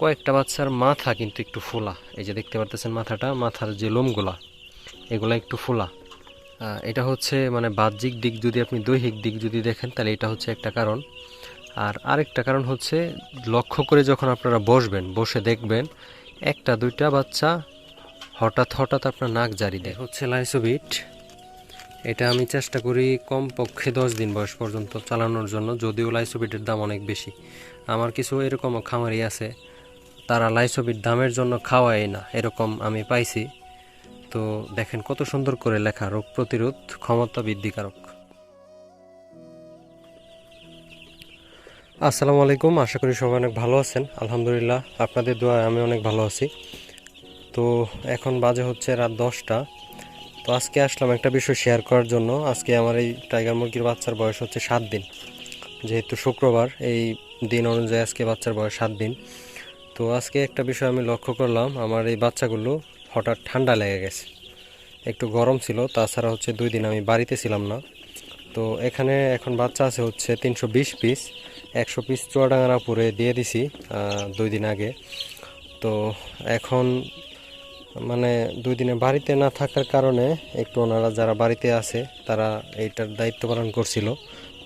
কয়েকটা বাচ্চার মাথা কিন্তু একটু ফোলা। এই যে দেখতে পারতেছেন মাথাটা, মাথার যে লোমগুলা, এগুলা একটু ফোলা। এটা হচ্ছে মানে বাহ্যিক দিক যদি আপনি দৈহিক দিক যদি দেখেন, তাহলে এটা হচ্ছে একটা কারণ। আর আরেকটা কারণ হচ্ছে, লক্ষ্য করে যখন আপনারা বসবেন, বসে দেখবেন, একটা, দুইটা বাচ্চা হঠাৎ হঠাৎ আপনার নাক জারি দেয়। হচ্ছে লাইসোবিট। এটা আমি চেষ্টা করি কমপক্ষে দশ দিন বয়স পর্যন্ত চালানোর জন্য, যদিও লাইসোবিটের দাম অনেক বেশি। আমার কিছু এরকমও খামারি আছে তারা লাইসবির দামের জন্য খাওয়ায় না, এরকম আমি পাইছি। তো দেখেন কত সুন্দর করে লেখা, রোগ প্রতিরোধ ক্ষমতা বৃদ্ধিকারক। আসসালামু আলাইকুম, আশা করি সবাই অনেক ভালো আছেন। আলহামদুলিল্লাহ, আপনাদের দোয়ায় আমি অনেক ভালো আছি। তো এখন বাজে হচ্ছে রাত দশটা। তো আজকে আসলাম একটা বিষয় শেয়ার করার জন্য। আজকে আমার এই টাইগার মুরগির বাচ্চার বয়স হচ্ছে সাত দিন। যেহেতু শুক্রবার, এই দিন অনুযায়ী আজকে বাচ্চার বয়স সাত দিন। তো আজকে একটা বিষয় আমি লক্ষ্য করলাম, আমার এই বাচ্চাগুলো হঠাৎ ঠান্ডা লেগে গেছে। একটু গরম ছিল, তাছাড়া হচ্ছে দুই দিন আমি বাড়িতে ছিলাম না। তো এখানে এখন বাচ্চা আছে হচ্ছে তিনশো বিশ পিস একশো পিস চুয়াডাঙ্গারাপুরে দিয়ে দিছি দুই দিন আগে। তো এখন মানে দুই দিনে বাড়িতে না থাকার কারণে একটু ওনারা যারা বাড়িতে আছে, তারা এইটার দায়িত্ব পালন করছিল।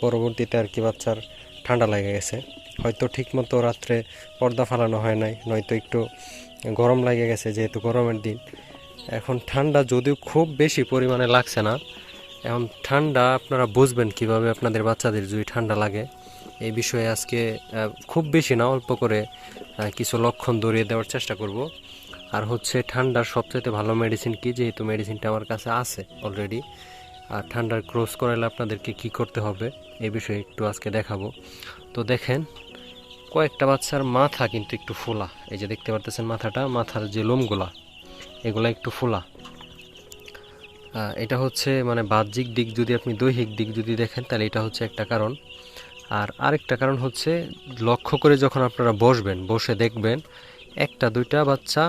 পরবর্তীতে আর কি বাচ্চার ঠান্ডা লেগে গেছে। হয়তো ঠিকমতো রাত্রে পর্দা ফালানো হয় নাই, নয়তো একটু গরম লাগে গেছে যেহেতু গরমের দিন। এখন ঠান্ডা যদিও খুব বেশি পরিমাণে লাগছে না, এখন ঠান্ডা আপনারা বুঝবেন কীভাবে আপনাদের বাচ্চাদের যদি ঠান্ডা লাগে। এই বিষয়ে আজকে খুব বেশি না, অল্প করে কিছু লক্ষণ ধরিয়ে দেওয়ার চেষ্টা করব। আর হচ্ছে ঠান্ডার সবচেয়ে ভালো মেডিসিন কি? যেহেতু মেডিসিনটা আমার কাছে আছে অলরেডি আর ঠান্ডার ক্রস করালে আপনাদেরকে কি করতে হবে? এই বিষয়ে একটু আজকে দেখাবো। তো দেখেন কয়েকটা বাচ্চার মাথা কিন্তু একটু ফোলা। এই যে দেখতে পারতেছেন মাথাটা, মাথার যে লোমগুলা, এগুলা একটু ফোলা। এটা হচ্ছে মানে বাহ্যিক দিক যদি আপনি দৈহিক দিক যদি দেখেন, তাহলে এটা হচ্ছে একটা কারণ। আর আরেকটা কারণ হচ্ছে, লক্ষ্য করে যখন আপনারা বসবেন, বসে দেখবেন, একটা, দুইটা বাচ্চা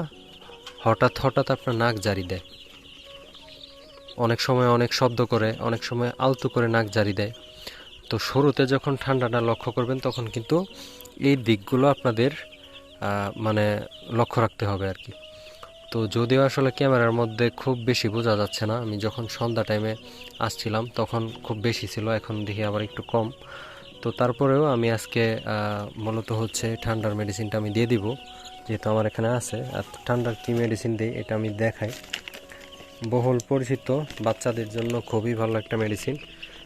হঠাৎ হঠাৎ আপনার নাক জারি দেয়। অনেক সময় অনেক শব্দ করে, অনেক সময় আলতো করে নাক জারি দেয়। তো শুরুতে যখন ঠান্ডাটা লক্ষ্য করবেন, তখন কিন্তু এই দিকগুলো আপনাদের মানে লক্ষ্য রাখতে হবে আর কি। তো যদিও আসলে ক্যামেরার মধ্যে খুব বেশি বোঝা যাচ্ছে না, আমি যখন সন্ধ্যা টাইমে আসছিলাম তখন খুব বেশি ছিল, এখন দেখি আবার একটু কম। তো তারপরেও আমি আজকে মূলত হচ্ছে ঠান্ডার মেডিসিনটা আমি দিয়ে দিব, যেহেতু আমার এখানে আছে। আর ঠান্ডার কী মেডিসিন দিই এটা আমি দেখাই। বহুল পরিচিত বাচ্চাদের জন্য খুবই ভালো একটা মেডিসিন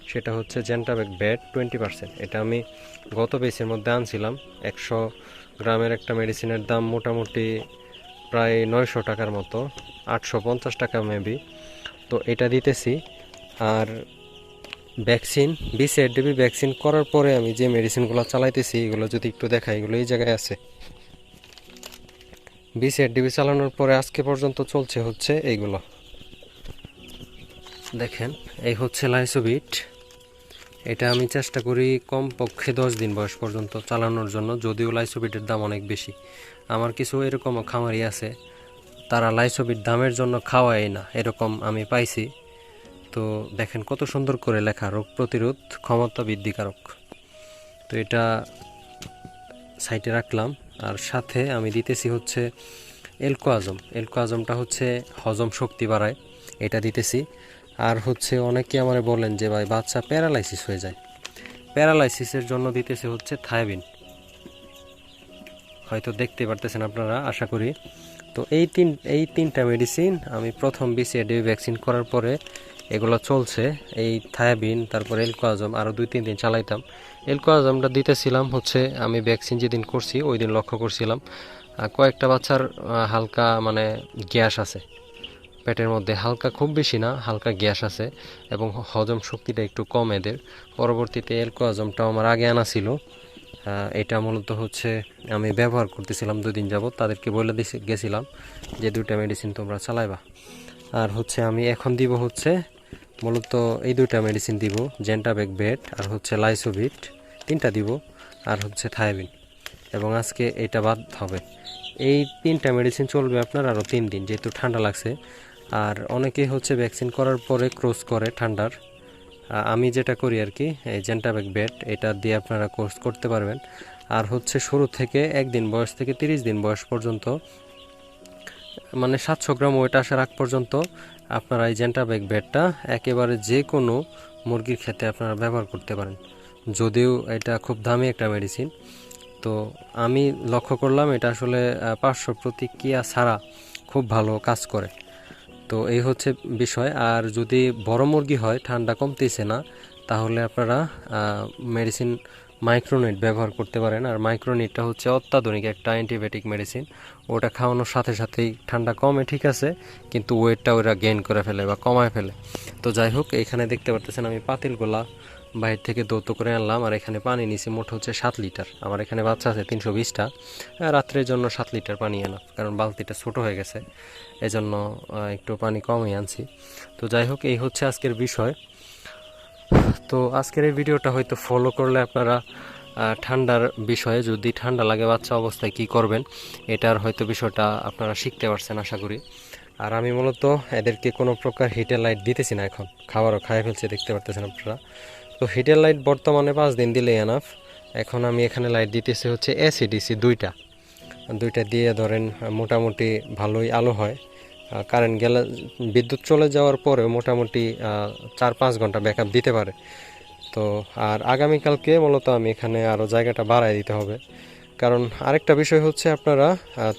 সেটা হচ্ছে জেন্টাবেক ব্যাট টোয়েন্টি পার্সেন্ট এটা আমি গত বেসের মধ্যে আনছিলাম। একশো গ্রামের একটা মেডিসিনের দাম মোটামুটি প্রায় নয়শো টাকার মতো, আটশো পঞ্চাশ টাকা মেবি তো এটা দিতেছি। আর ভ্যাকসিন বিসিআর ডিবি ভ্যাকসিন করার পরে আমি যে মেডিসিনগুলো চালাইতেছি, এগুলো যদি একটু দেখাই, এগুলো এই জায়গায় আছে। বিসিআর ডিবি চালানোর পরে আজকে পর্যন্ত চলছে হচ্ছে এইগুলো। দেখেন, এই হচ্ছে লাইসোবিট এটা আমি চেষ্টা করি কমপক্ষে দশ দিন বয়স পর্যন্ত চালানোর জন্য, যদিও লাইসোবিটের দাম অনেক বেশি। আমার কিছু এরকমও খামারি আছে, তারা লাইসোবিট দামের জন্য খাওয়ায় না, এরকম আমি পাইছি। তো দেখেন কত সুন্দর করে লেখা, রোগ প্রতিরোধ ক্ষমতা বৃদ্ধিকারক। তো এটা সাইটে রাখলাম, আর সাথে আমি দিতেছি হচ্ছে এলকো আজম এলকো আজমটা হচ্ছে হজম শক্তি বাড়ায়, এটা দিতেছি। আর হচ্ছে অনেকে আমারে বলেন যে, ভাই, বাচ্চা প্যারালাইসিস হয়ে যায়। প্যারালাইসিসের জন্য দিতেছে হচ্ছে থায়াবিন হয়তো দেখতে পারতেছেন আপনারা, আশা করি। তো এই তিন, এই তিনটা মেডিসিন আমি প্রথম বিসিএডি ভ্যাকসিন করার পরে এগুলো চলছে। এই থায়াবিন তারপর এলকো আজম আরও দুই, তিন দিন চালাইতাম। এলকো আজমটা দিতেছিলাম হচ্ছে, আমি ভ্যাকসিন যেদিন করছি ওই দিন লক্ষ্য করছিলাম। কয়েকটা বাচ্চার হালকা মানে গ্যাস আছে। পেটের মধ্যে হালকা খুব বেশি না, হালকা গ্যাস আছে এবং হজম শক্তিটা একটু কম এদের। পরবর্তীতে এলকো হজমটাও আমার আগে আনা ছিল। এটা মূলত হচ্ছে আমি ব্যবহার করতেছিলাম দুদিন যাবত তাদেরকে বলে দিছি গেছিলাম যে দুইটা মেডিসিন তোমরা চালাইবা। আর হচ্ছে আমি এখন দিব হচ্ছে, মূলত এই দুইটা মেডিসিন দিব জেন্টাবেক বেড আর হচ্ছে লাইসোভিট তিনটা দিব, আর হচ্ছে থায়াবিন এবং আজকে এটা বাদ হবে। এই তিনটা মেডিসিন চলবে আপনার আরও তিন দিন, যেহেতু ঠান্ডা লাগছে। আর অনেকে হচ্ছে ভ্যাকসিন করার পরে ক্রোজ করে ঠান্ডার। আমি যেটা করি আর কি, এই জেন্টাবেক বেড এটা দিয়ে আপনারা কোর্স করতে পারবেন। আর হচ্ছে শুরু থেকে একদিন বয়স থেকে তিরিশ দিন বয়স পর্যন্ত মানে সাতশো গ্রাম ওয়েট আসার আগ পর্যন্ত আপনারা এই জেন্টাবেক বেডটা একেবারে যে কোনো মুরগির ক্ষেত্রে আপনারা ব্যবহার করতে পারেন। যদিও এটা খুব দামি একটা মেডিসিন তো আমি লক্ষ্য করলাম এটা আসলে পার্শ্ব প্রতিক্রিয়া ছাড়া খুব ভালো কাজ করে। তো এই হচ্ছে বিষয়। আর যদি বড় মুরগি হয়, ঠান্ডা কমতেছে না, তাহলে আপনারা মেডিসিন মাইক্রোনেট ব্যবহার করতে পারেন। আর মাইক্রোনেটটা হচ্ছে অত্যাধুনিক একটা অ্যান্টিবায়োটিক মেডিসিন ওটা খাওয়ানোর সাথে সাথেই ঠান্ডা কমে, ঠিক আছে, কিন্তু ওয়েটটা ওরা গেইন করে ফেলে বা কমায় ফেলে। তো যাই হোক, এখানে দেখতে পারতেছেন আমি পাতিলগুলা বাইরে থেকে দৌত করে আনলাম, আর এখানে পানি নিছি মোট হচ্ছে সাত লিটার। আমার এখানে বাচ্চা আছে তিনশো বিশটা। রাত্রের জন্য সাত লিটার পানি আনা কারণ বালতিটা ছোট হয়ে গেছে। এজন্য একটু পানি কমই আনছি। তো যাই হোক, এই হচ্ছে আজকের বিষয়। তো আজকের এই ভিডিওটা হয়তো ফলো করলে আপনারা ঠান্ডার বিষয়ে, যদি ঠান্ডা লাগে বাচ্চা অবস্থায় কি করবেন, এটার হয়তো বিষয়টা আপনারা শিখতে পারছেন আশা করি। আর আমি মূলত এদেরকে কোনো প্রকার হিটের লাইট দিতেছি না এখন। খাবারও খাই ফেলছে, দেখতে পারতেছেন আপনারা। তো হিটের লাইট বর্তমানে পাঁচ দিন দিলে এনাফ এখন আমি এখানে লাইট দিতেছি হচ্ছে এসিডিসি দুইটা। দুইটা দিয়ে ধরেন, মোটামুটি ভালোই আলো হয়। কারেন্ট গেলে, বিদ্যুৎ চলে যাওয়ার পরেও মোটামুটি চার পাঁচ ঘণ্টা ব্যাকআপ দিতে পারে। তো আর আগামীকালকে মূলত আমি এখানে আরও জায়গাটা বাড়ায় দিতে হবে। কারণ আরেকটা বিষয় হচ্ছে আপনারা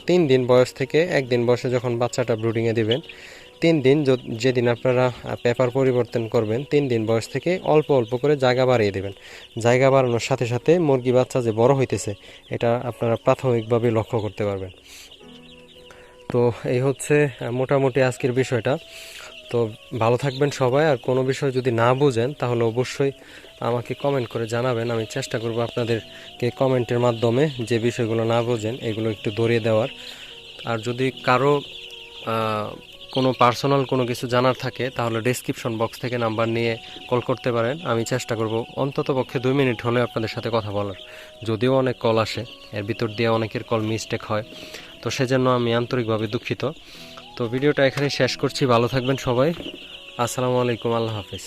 তিন দিন বয়স থেকে একদিন বয়সে যখন বাচ্চাটা ব্রুডিংয়ে দিবেন তিন দিন যেদিন আপনারা পেপার পরিবর্তন করবেন, তিন দিন বয়স থেকে অল্প অল্প করে জায়গা বাড়িয়ে দেবেন। জায়গা বাড়ানোর সাথে সাথে মুরগি বাচ্চা যে বড় হইতেছে, এটা আপনারা প্রাথমিকভাবে লক্ষ্য করতে পারবেন। তো এই হচ্ছে মোটামুটি আজকের বিষয়টা। তো ভালো থাকবেন সবাই, আর কোনো বিষয় যদি না বুঝেন, তাহলে অবশ্যই আমাকে কমেন্ট করে জানাবেন। আমি চেষ্টা করব আপনাদেরকে কমেন্টের মাধ্যমে যে বিষয়গুলো না বোঝেন, এগুলো একটু ধরিয়ে দেওয়ার। আর যদি কারও কোনো পার্সোনাল কোনো কিছু জানার থাকে, তাহলে ডেসক্রিপশন বক্স থেকে নাম্বার নিয়ে কল করতে পারেন। আমি চেষ্টা করব অন্তত পক্ষে দুই মিনিট হলে আপনাদের সাথে কথা বলার। যদিও অনেক কল আসে, এর ভিতর দিয়ে অনেকের কল মিস্টেক হয়, তো সেজন্য আমি আন্তরিকভাবে দুঃখিত। তো ভিডিওটা এখানে শেষ করছি। ভালো থাকবেন সবাই। আসসালামু আলাইকুম। আল্লাহ হাফিজ।